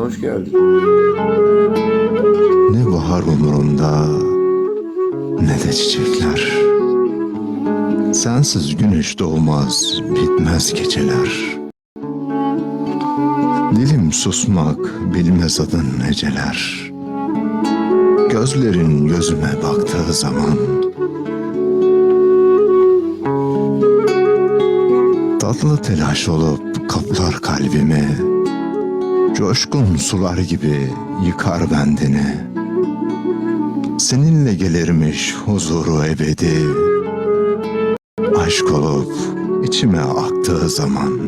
Hoş geldin. Ne bahar umurumda ne de çiçekler. Sensiz güneş doğmaz, bitmez geceler. Dilim susmak bilmez adın heceler. Gözlerin gözüme baktığı zaman Tatlı telaş olup kaplar kalbimi Coşkun sular gibi yıkar bendini Seninle gelirmiş huzuru ebedi. Aşk olup içime aktığı zaman.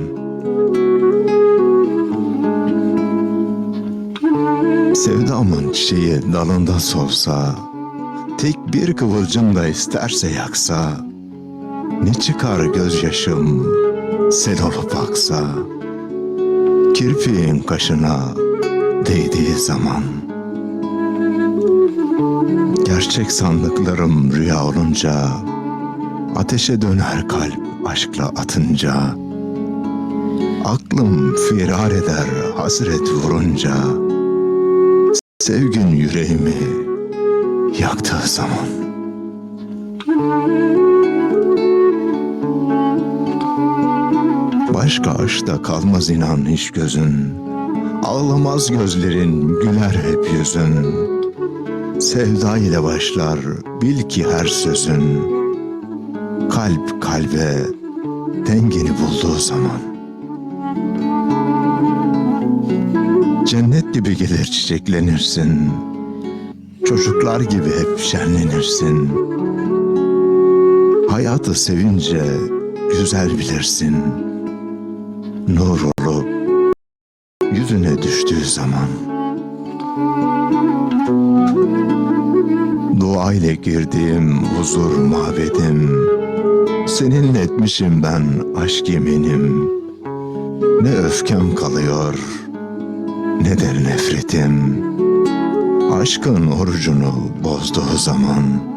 Sevdamın çiçeği dalında solsa Tek bir kıvılcım da isterse yaksa Ne çıkar gözyaşım sel olup aksa Kirpiğin kaşına değdiği zaman Gerçek sandıklarım rüya olunca Ateşe döner kalp aşkla atınca Aklım firar eder hasret vurunca Sevgin yüreğimi yaktığı zaman Başka aşkta kalmaz inan hiç gözün. Ağlamaz gözlerin güler hep yüzün. Sevda ile başlar bil ki her sözün. Kalp kalbe dengeni bulduğu zaman. Cennet gibi gelir çiçeklenirsin. Çocuklar gibi hep şenlenirsin. Hayatı sevince güzel bilirsin Nur olup yüzüne düştüğü zaman. Dua ile girdiğim huzur mabedim Seninle etmişim ben aşk yeminim. Ne öfkem kalıyor ne de nefretim. Aşkın orucunu bozduğu zaman